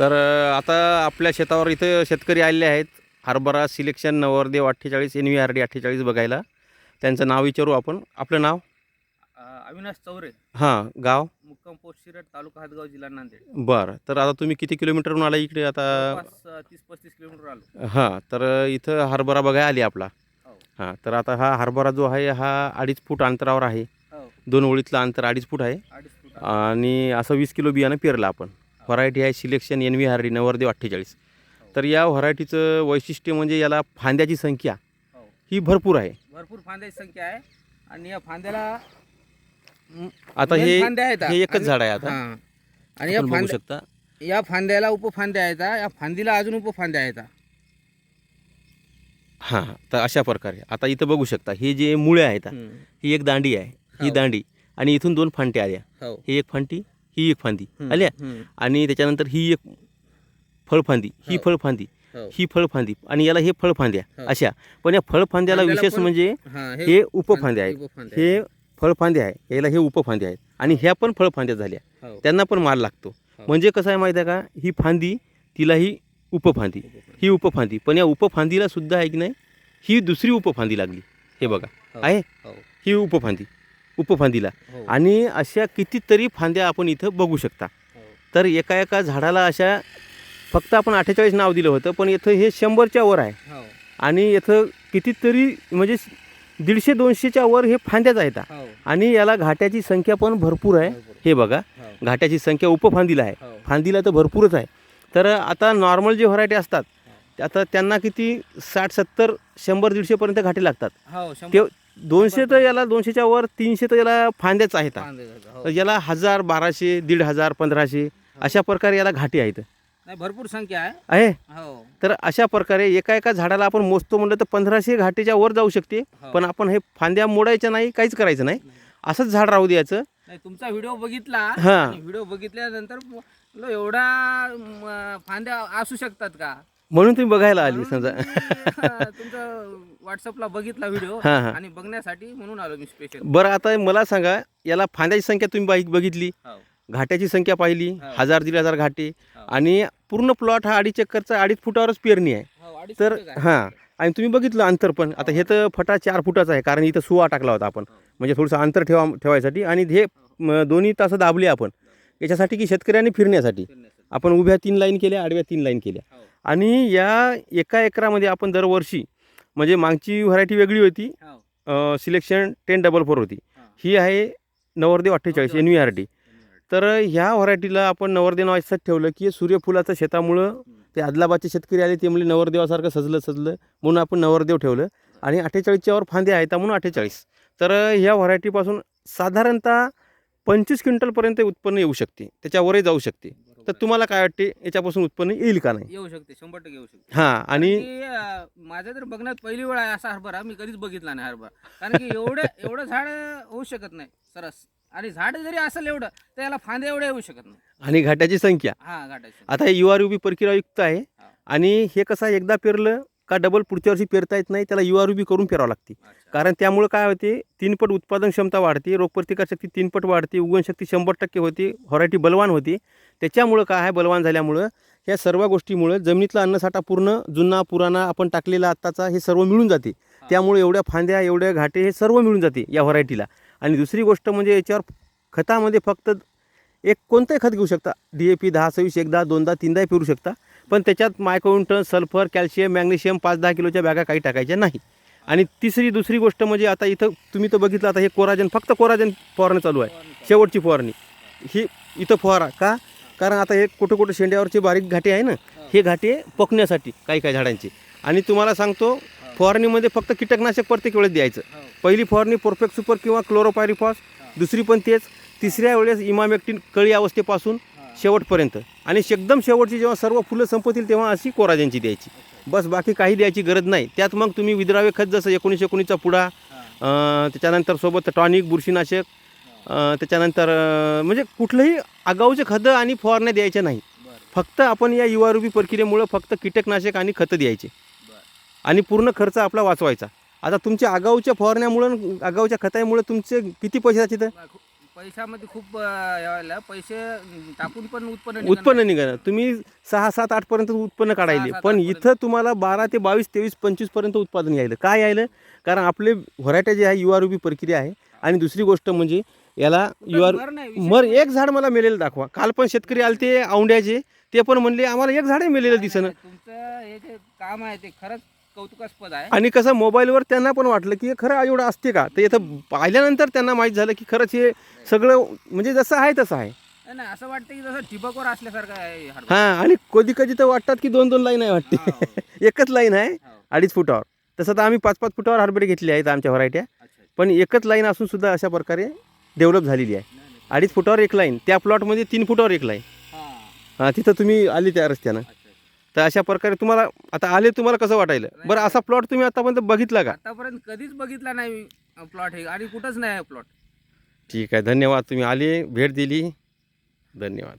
तर आता आपल्या शेतावर इथं शेतकरी आलेले आहेत. हरभरा सिलेक्शन नवरदेव अठ्ठेचाळीस एन व्ही आर डी अठ्ठेचाळीस बघायला. त्यांचं नाव विचारू आपण. आपलं नाव? अविनाश चौरे. हां गाव? मुक्काम पोस्ट शिरट तालुका हातगाव जिल्हा नांदेड. बरं. तर आता तुम्ही किती किलोमीटरहून आला इकडे? आता तीस पस्तीस किलोमीटर आलो. हां तर इथं हरभरा बघायला आली आपला. हो. हां तर आता हा हरभरा जो आहे हा अडीच फूट अंतरावर आहे. हो. दोन ओळीतलं अंतर अडीच फूट आहे. आणि असं वीस किलो बियाणं पेरलं आपण. व्हरायटी आहे selection N V R D नवरदेव अठ्ठेचाळीस. तर या व्हरायटीचं वैशिष्ट्य म्हणजे याला फांद्याची संख्या हो. ही भरपूर आहे. भरपूर फांद्याची संख्या आहे. आणि या फांद्याला आता हे फांद्या आहेत. हे एकच झाड आहे आता. हां. आणि या आपण बघू फांद्या शकता. या फांद्याला उपफांद्या आहेत या फांदीला अजून उपफांद्या आहेत हां. तर अशा प्रकारे. आता इथं बघू शकता हे जे मुळे आहेत हम्म. ही एक दांडी आहे ही हो. दांडी. आणि इथून दोन फांट्या आल्या हो. ही एक फांटी ही एक फांदी आल्या. आणि त्याच्यानंतर ही एक फळफांदी ही हो. फळफांदी हो. ही फळफांदी आणि याला हे फळफांद्या हो. अशा पण या फळफांद्याला फांद्याला विशेष म्हणजे हां, उपफांद्या आहेत. हे फळफांदे आहे याला हे उपफांदे आहेत आणि ह्या पण फळफांद्या झाल्या. त्यांना पण माल लागतो. म्हणजे कसं आहे माहिती आहे का ही फांदी तिला ही उपफांदी उपफांद्या. ही उपफांदी पण या उपफांदीला सुद्धा आहे की नाही ही दुसरी उपफांदी लागली हे बघा. आहे. ही उपफांदी उपफांदीला हो. आणि अशा कितीतरी फांद्या आपण इथं बघू शकता हो. तर एका एका झाडाला अशा फक्त आपण अठ्ठेचाळीस नाव दिलं होतं पण इथं हे शंभरच्या वर आहे हो. आणि इथं कितीतरी म्हणजे दीडशे दोनशेच्या वर हे फांद्याच आहेत. आणि याला घाट्याची संख्या पण भरपूर आहे. हे बघा. घाट्याची संख्या उपफांदीला आहे. फांदीला तर भरपूरच आहे तर आता नॉर्मल जे व्हरायटी असतात आता त्यांना किती साठ सत्तर शंभर दीडशेपर्यंत घाटे लागतात ते दोनशे तर याला दोनशेच्या वर तीनशे तर याला फांद्याच आहेत. हो. तर याला हजार बाराशे दीड हजार पंधराशे अशा प्रकारे याला घाटे आहेत. नाही भरपूर संख्या आहे. आहे? हो. तर अशा प्रकारे एका एका झाडाला आपण मोजतो म्हणलं तर पंधराशे घाटेच्या वर जाऊ शकते. हो. पण आपण हे फांद्या मोडायच्या नाही काहीच करायचं नाही. असंच झाड राहू द्यायचं. नाही तुमचा व्हिडिओ बघितला हा. व्हिडिओ बघितल्यानंतर एवढा म, फांद्या असू शकतात का? म्हणून तुम्ही बघायला आली समजा. हा, तुमचं व्हॉट्सअपला बघितला व्हिडिओ हा, हा. आणि बघण्यासाठी म्हणून आलो मी स्पेशल बरं आता मला सांगा याला फांद्याची संख्या तुम्ही बाई- बघितली घाट्याची संख्या पाहिली हो. हजार दीड हजार घाटे हो. आणि पूर्ण प्लॉट हा अडीच चक्करचा अडीच फुटावरच पेरणी आहे. तर हां आणि तुम्ही बघितलं अंतर पण आता हे तर फटा चार फुटाचा आहे कारण इथं सुवा टाकला होता आपण. म्हणजे थोडंसं अंतर ठेवा ठेवायसाठी आणि हे म, दोन्ही तास दाबले आपण. याच्यासाठी की शेतकऱ्यांनी फिरण्यासाठी. आपण उभ्या तीन लाईन केल्या आडव्या तीन लाईन केल्या. हो. आणि या एका एकरामध्ये आपण दरवर्षी म्हणजे मागची व्हरायटी वेगळी होती. सिलेक्शन टेन डबल फोर होती. ही. आहे नवरदेव अठ्ठेचाळीस एन व्ही आर डी तर ह्या व्हरायटीला आपण नवरदेव नाव असं ठेवलं की हे सूर्यफुलाचं शेतामुळं ते आदलाबादचे शेतकरी आले ते म्हणले नवरदेवासारखं सजलं सजलं. म्हणून आपण नवरदेव ठेवलं. आणि अठ्ठेचाळीसच्या वर फांदे आहेत म्हणून अठ्ठेचाळीस. तर ह्या व्हरायटीपासून साधारणतः पंचवीस क्विंटलपर्यंत उत्पन्न येऊ शकते. त्याच्यावरही जाऊ शकते. तर तुम्हाला काय वाटते याच्यापासून उत्पन्न येईल का नाही? येऊ शकते शंभर टक्के येऊ शकते. हां आणि अं, माझ्या तर बघण्यात पहिली वेळ आहे असा हरभरा मी कधीच बघितला नाही हरभरा. कारण की एवढं एवढं झाड होऊ शकत नाही सरस. आणि झाड जरी असेल एवढं तर याला फांदे एवढे येऊ शकत नाही. आणि घाटाची संख्या. हा गाठायचं आता हे यू आर परकिरायुक्त आहे हा. आणि हे कसं आहे, एकदा पेरलं का डबल पुढच्या वर्षी पेरता येत नाही त्याला यू आर करून पेरावं लागते. अच्छा. कारण त्यामुळे काय होते तीनपट उत्पादन क्षमता वाढते रोगप्रतिकारशक्ती तीनपट वाढते उगवणशक्ती शंभर टक्के होते व्हरायटी बलवान होते. त्याच्यामुळं काय आहे बलवान झाल्यामुळं ह्या सर्व गोष्टीमुळं जमिनीतला अन्नसाठा पूर्ण जुना पुराणा आपण टाकलेला आत्ताचा हे सर्व मिळून जाते. त्यामुळे एवढ्या फांद्या एवढ्या घाटे हे सर्व मिळून जाते या व्हरायटीला. आणि दुसरी गोष्ट म्हणजे याच्यावर खतामध्ये फक्त एक कोणतंही खत घेऊ शकता. डी ए पी दहा सव्वीस एकदा दोनदा तीनदाही पेरू शकता. पण त्याच्यात मायक्रोन्टन सल्फर कॅल्शियम मॅग्नेशियम पाच दहा किलोच्या बॅगा काही टाकायच्या नाही. आणि तिसरी दुसरी गोष्ट म्हणजे आता इथं तुम्ही तर बघितलं आता हे कोराजन फक्त कोराजन फवारणी चालू आहे. शेवटची फवारणी. ही इथं फवारा का? कारण आता हे कुठं कुठं शेंड्यावरचे बारीक घाटे आहे ना हे. घाटे पकण्यासाठी काही काही झाडांचे. आणि तुम्हाला सांगतो फवारणीमध्ये फक्त कीटकनाशक प्रत्येक वेळेस द्यायचं. पहिली फवारणी परफेक्ट सुपर किंवा क्लोरोपायरिफॉस दुसरी पण तेच तिसऱ्या वेळेस इमामेक्टिन कळी अवस्थेपासून शेवटपर्यंत. आणि एकदम शेवटची जेव्हा सर्व फुलं संपतील तेव्हा अशी कोराजनची द्यायची. बस बाकी काही द्यायची गरज नाही. त्यात मग तुम्ही विद्रावे खत जसं एकोणीसशे एकोणीसचा पुडा त्याच्यानंतर सोबत टॉनिक बुरशीनाशक त्याच्यानंतर म्हणजे कुठलंही आगाऊचे खतं आणि फवारण्या द्यायच्या नाही फक्त आपण या युवारूबी प्रक्रियेमुळं फक्त कीटकनाशक आणि खतं द्यायचे. आणि पूर्ण खर्च आपला वाचवायचा. आता तुमच्या आगाऊच्या फवारण्यामुळं आगाऊच्या खतामुळे तुमचे किती पैसे जाते पैशामध्ये खूप पैसे टाकून पण उत्पन्न उत्पन्न निघालं तुम्ही सहा सात आठ पर्यंत उत्पन्न काढायले. पण. इथं तुम्हाला बारा ते बावीस तेवीस पंचवीसपर्यंत उत्पादन यायलं. काय यायलं? कारण आपले व्हरायटी जे आहे यू आर बी प्रक्रिया आहे. आणि दुसरी गोष्ट म्हणजे याला नाही. यू आर मर नाही, विषय मर नाही. एक झाड मला मेलेलं दाखवा. काल पण शेतकरी आले ते औंड्याचे ते पण म्हणले आम्हाला एक मेलेलं दिसणं. नाही, तुमचं हे जे काम आहे ते खरंच कौतुकास्पद आहे. आणि कसं मोबाईलवर त्यांना पण वाटलं की हे खरं एवढं असते का? तर इथं पाहिल्यानंतर त्यांना माहीत झालं की खरंच हे सगळं म्हणजे जसं आहे तसं आहे. नाही, नाही असं वाटतं की जसं ठिबकवर असल्यासारखं आहे हे हरभरा. हां आणि कधी कधी तर वाटतात की दोन दोन लाईन आहे वाटते. हो, एकच लाईन आहे हो. अडीच फुटावर. तसं तर आम्ही पाच पाच फुटावर हरभरे घेतले आहेत आमच्या व्हरायट्या. अच्छा. पण एकच लाईन असून सुद्धा अशा प्रकारे डेव्हलप झालेली आहे. अडीच फुटावर एक लाईन. त्या प्लॉटमध्ये तीन फुटावर एक लाईन. हा, तिथं तुम्ही आली त्या रस्त्यानं. तर अशा प्रकारे तुम्हाला आता आले तुम्हाला कसं वाटायलं? बरं असा प्लॉट तुम्ही आतापर्यंत बघितला का? आतापर्यंत कधीच बघितला नाही प्लॉट हे. आणि कुठंच नाही प्लॉट. ठीक आहे धन्यवाद. तुम्ही आले भेट दिली. धन्यवाद.